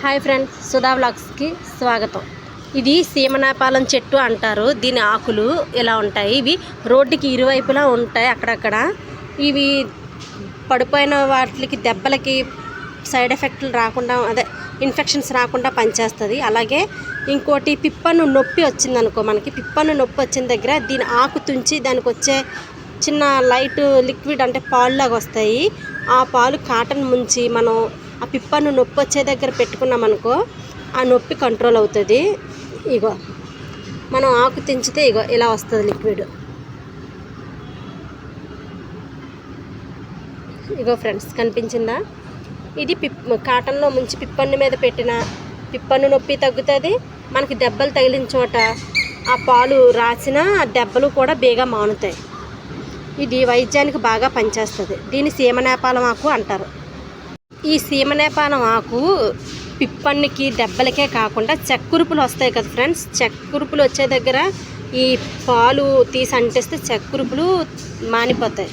Hi friends Sudha వ్లాగ్స్కి స్వాగతం. ఇది సీమనాపాలం చెట్టు అంటారు. దీని ఆకులు ఇలా ఉంటాయి? ఇవి రోడ్డుకి ఇరువైపులా ఉంటాయి అక్కడక్కడ. ఇవి పడిపోయిన వాటికి దెబ్బలకి సైడ్ ఎఫెక్ట్లు రాకుండా అదే ఇన్ఫెక్షన్స్ రాకుండా పనిచేస్తుంది. అలాగే ఇంకోటి పిప్పను నొప్పి వచ్చిందనుకో మనకి పిప్పను నొప్పి వచ్చిన దగ్గర దీని ఆకు తుంచి దానికి వచ్చే చిన్న లైట్ లిక్విడ్ అంటే పాలులాగా వస్తాయి. ఆ పాలు కాటన్ ముంచి మనం ఆ పిప్పను నొప్పి వచ్చే దగ్గర పెట్టుకున్నాం అనుకో ఆ నొప్పి కంట్రోల్ అవుతుంది. ఇగో మనం ఆకు తెంచితే ఇగో ఇలా వస్తుంది లిక్విడ్. ఇగో ఫ్రెండ్స్ కనిపించిందా? ఇది పిప్ కాటన్లో ముంచి పిప్పన్ను మీద పెట్టిన పిప్పన్ను నొప్పి తగ్గుతుంది. మనకి దెబ్బలు తగిలిన చోట ఆ పాలు రాసిన ఆ దెబ్బలు కూడా బేగా మానుతాయి. ఇది వైద్యానికి బాగా పనిచేస్తుంది. దీన్ని సీమనేపాలం ఆకు అంటారు. ఈ సీమనేపానం ఆకు పిప్పన్నికి దెబ్బలకే కాకుండా చెక్కురుపులు వస్తాయి కదా ఫ్రెండ్స్. చెక్కురుపులు వచ్చే దగ్గర ఈ పాలు తీసి అంటిస్తే చెక్కురుపులు మానిపోతాయి.